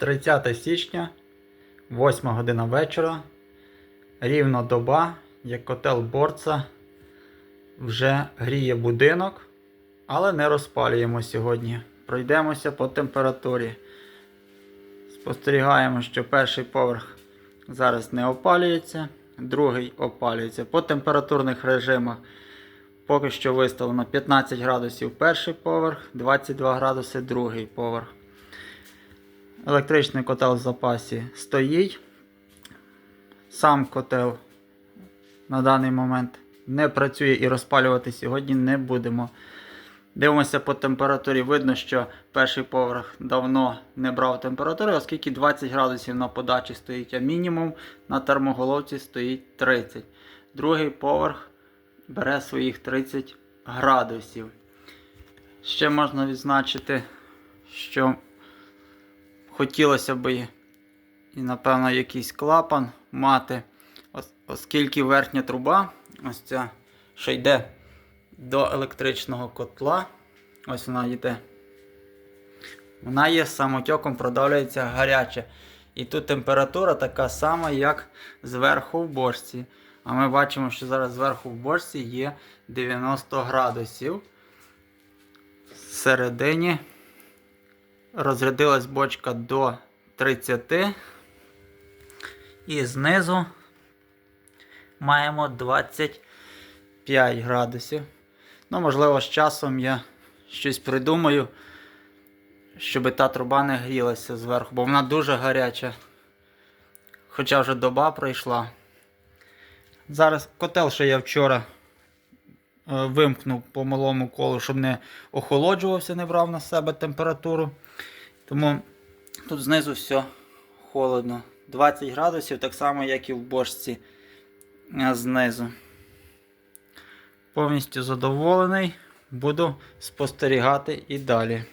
30 січня, 8 година вечора. Рівно доба, як котел борца вже гріє будинок, але не розпалюємо сьогодні. Пройдемося по температурі. Спостерігаємо, що перший поверх зараз не опалюється, другий опалюється. По температурних режимах поки що виставлено 15 градусів перший поверх, 22 градуси другий поверх. Електричний котел в запасі стоїть. Сам котел на даний момент не працює і розпалювати сьогодні не будемо. Дивимося по температурі. Видно, що перший поверх давно не брав температури, оскільки 20 градусів на подачі стоїть, а мінімум на термоголовці стоїть 30. Другий поверх бере своїх 30 градусів. Ще можна відзначити, що хотілося б і, напевно, якийсь клапан мати, оскільки верхня труба, ось ця, що йде до електричного котла. Ось вона йде. Вона є самотьоком, продавлюється гаряче. І тут температура така сама, як зверху в бочці. А ми бачимо, що зараз зверху в бочці є 90 градусів. Всередині розрядилась бочка до 30. І знизу маємо 25 градусів. Ну, можливо, з часом я щось придумаю, щоб та труба не грілася зверху, бо вона дуже гаряча. Хоча вже доба пройшла. Зараз котел, що я вчора вимкнув по малому колу, щоб не охолоджувався, не брав на себе температуру. Тому тут знизу все холодно. 20 градусів, так само, як і в бочці е, знизу. Повністю задоволений. Буду спостерігати і далі.